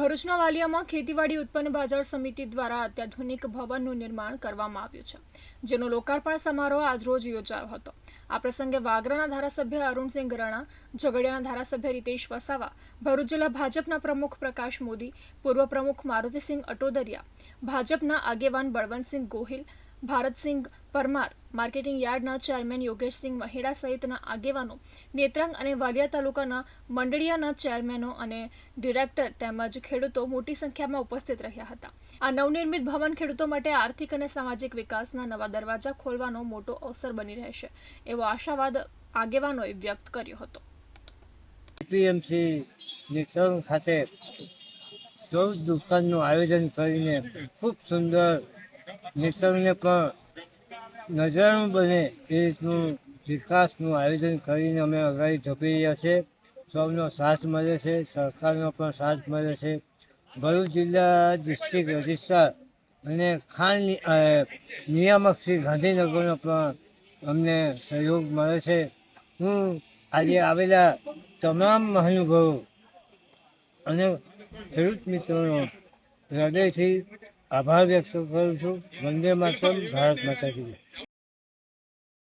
ભરૂચના વાલિયામાં ખેતીવાડી ઉત્પન્ન બજાર સમિતિ દ્વારા અત્યાધુનિક ભવનનું નિર્માણ કરવામાં આવ્યું છે, જેનો લોકાર્પણ સમારોહ આજરોજ યોજાયો હતો. આ પ્રસંગે વાગરાના ધારાસભ્ય અરુણસિંહ રાણા ઝઘડિયાના ધારાસભ્ય રીતેશ વસાવા, ભરૂચ જિલ્લા ભાજપના પ્રમુખ પ્રકાશ મોદી, પૂર્વ પ્રમુખ મારુતિસિંહ અટોદરિયા, ભાજપના આગેવાન બળવંતસિંહ ગોહિલ ભારતસિંહ પરમાર, માર્કેટિંગ યાર્ડના ચેરમેન યોગેશસિંહ મહેડા સહિતના આગેવાનો, નેત્રંગ અને વાલિયા તાલુકાના મંડળિયાના ચેરમેનો અને ડિરેક્ટર તેમજ ખેડૂતો મોટી સંખ્યામાં ઉપસ્થિત રહ્યા હતા. આ નવનિર્મિત ભવન ખેડૂતો માટે આર્થિક અને સામાજિક વિકાસના નવા દરવાજા ખોલવાનો મોટો અવસર બની રહેશે, એવો આશાવાદ આગેવાનોએ વ્યક્ત કર્યો હતો. ખાતે આયોજન કરીને ખૂબ સુંદર નિતંગને પણ નજરાણું બને એ રીતનું વિકાસનું આયોજન કરીને અમે અગાડી ધપી રહ્યા છે. સૌનો સાથ મળે છે, સરકારનો પણ સાથ મળે છે. ભરૂચ જિલ્લા ડિસ્ટ્રિક્ટ રજિસ્ટ્રાર અને ખાન નિયામક શ્રી ગાંધીનગરનો પણ અમને સહયોગ મળે છે. હું આજે આવેલા તમામ મહાનુભાવો અને ખેડૂત મિત્રોનો હૃદયથી આભાર વ્યક્ત કરું છું વંદે માતરમ ભારત માતા કી.